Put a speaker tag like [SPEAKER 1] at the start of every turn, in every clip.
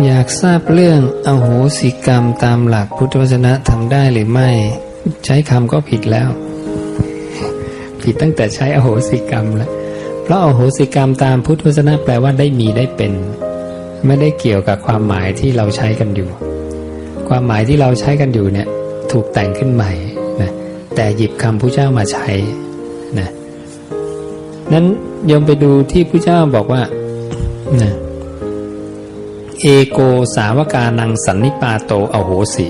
[SPEAKER 1] อยากทราบเรื่องอโหสิกรรมตามหลักพุทธวจนะทำได้หรือไม่ ใช้คำก็ผิดแล้ว ผิดตั้งแต่ใช้อโหสิกรรมแล้วเพราะอโหสิกรรมตามพุทธวจนะแปลว่าได้มีได้เป็น ไม่ได้เกี่ยวกับความหมายที่เราใช้กันอยู่ ความหมายที่เราใช้กันอยู่เนี่ย ถูกแต่งขึ้นใหม่นะแต่หยิบคำพระเจ้ามาใช้นะนั้นยมไปดูที่พระเจ้าบอกว่านะ เอโกสาวกานังสันนิปาโตอโหสิ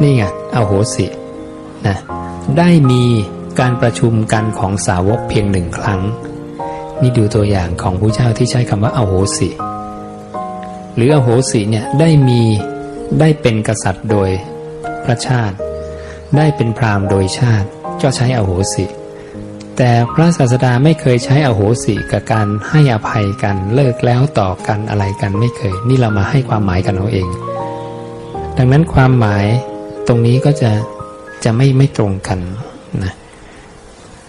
[SPEAKER 1] นี่ไงอโหสินะได้มีการประชุมกันของสาวกเพียงหนึ่งครั้ง นี่ดูตัวอย่างของพระเจ้าที่ใช้คำว่าอโหสิ หรืออโหสิเนี่ยได้มีได้เป็นกษัตริย์โดยพระชาติ ได้เป็นพราหมณ์โดยชาติ ก็ใช้อโหสิ แต่พระศาสดาไม่เคยใช้อโหสิกับการให้อภัยกันเลิกแล้วต่อกันอะไรกันไม่เคย นี่เรามาให้ความหมายกันเอาเอง ดังนั้นความหมายตรงนี้ก็จะจะไม่ไม่ตรงกันนะ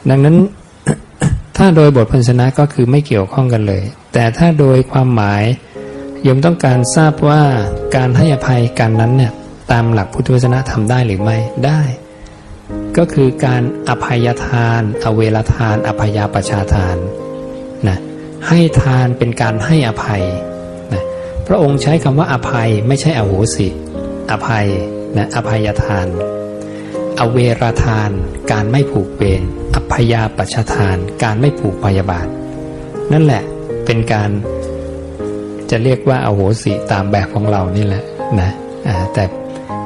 [SPEAKER 1] ดังนั้นถ้าโดยบทพันชนะก็คือไม่เกี่ยวข้องกันเลย แต่ถ้าโดยความหมายยมต้องการทราบว่าการให้อภัยกันนั้นเนี่ยตามหลักพุทธวจนะทำได้หรือไม่ได้ ก็คือการอภัยทาน อเวลทาน อภัยาประชาทานนะให้ทานเป็นการให้อภัยนะพระองค์ใช้คำว่าอภัยไม่ใช่อโหสิ อภัยนะอภัยทาน อเวรทาน การไม่ผูกเวรอภยาปัชทาน การไม่ผูกพยาบาท นั่นแหละเป็นการจะเรียกว่าอโหสิตามแบบของเรานี่แหละนะแต่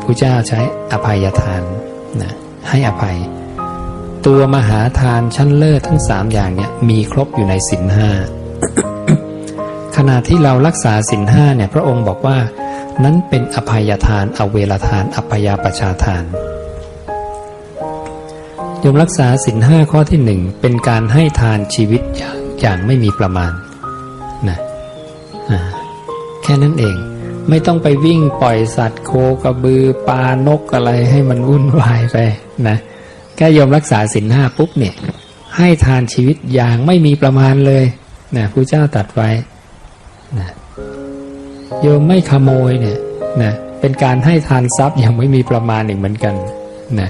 [SPEAKER 1] พระเจ้าใช้อภัยทานนะ ให้อภัย ตัวมหาทานชั้นเลิศทั้งสามอย่างเนี่ยมีครบอยู่ในสินห้าขณะที่เรารักษาสินห้าเนี่ยพระองค์บอกว่า นั้นเป็นอภัยทานอเวรทานอภยาประชาทานโยมรักษาสินห้าข้อที่หนึ่งเป็นการให้ทานชีวิตอย่างอย่างไม่มีประมาณนะแค่นั้นเอง ไม่ต้องไปวิ่งปล่อยสัตว์โคกระบือปลานกอะไรให้มันวุ่นวายไปนะแค่โยมรักษาสินห้าปุ๊บเนี่ย ให้ทานชีวิตอย่างไม่มีประมาณเลยนะพระเจ้าตัดไว้นะโยมไม่ขโมยเนี่ยนะเป็นการให้ทานทรัพย์อย่างไม่มีประมาณอีกเหมือนกันนะ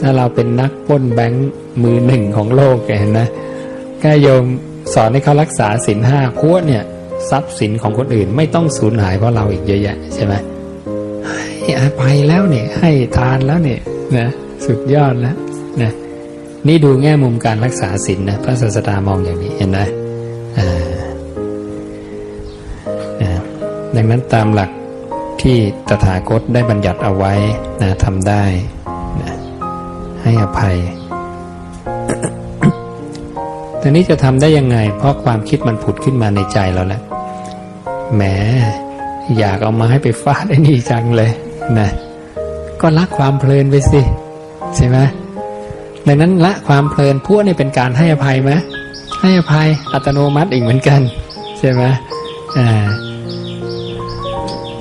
[SPEAKER 1] ถ้าเราเป็นนักปล้นแบงค์มือหนึ่งของโลกเห็นนะแค่โยมสอนให้เขารักษาสินห้าพวกเนี่ย ทรัพย์สินของคนอื่นไม่ต้องสูญหายเพราะเราอีกเยอะแยะใช่ไหมให้อภัยแล้วเนี่ย ให้ทานแล้วเนี่ยนะสุดยอดแล้วนะนี่ดูแง่มุมการรักษาศีลนะพระศาสดามองอย่างนี้เห็นไหมดังนั้นตามหลักที่ตถาคตได้บัญญัติเอาไว้นะทำได้นะให้อภัย แต่นี้จะทำได้ยังไง เพราะความคิดมันผุดขึ้นมาในใจเราแล้วแหมอยากเอามาให้ไปฟาดไอ้นี่จังเลยนะก็ละความเพลินไปสิใช่ไหมดังนั้นละความเพลินพวกนี่เป็นการให้อภัยไหมให้อภัยอัตโนมัติอีกเหมือนกัน ใช่ไหมอ่า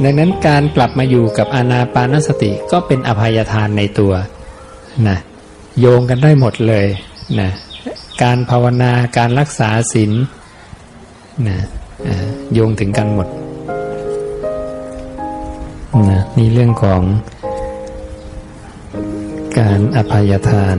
[SPEAKER 1] ดังนั้นการกลับมาอยู่กับอานาปานสติก็เป็นอภัยทานในตัวนะโยงกันได้หมดเลยนะ การภาวนาการรักษาศีลนะโยงถึงกันหมดนะนี่เรื่องของการอภัยทาน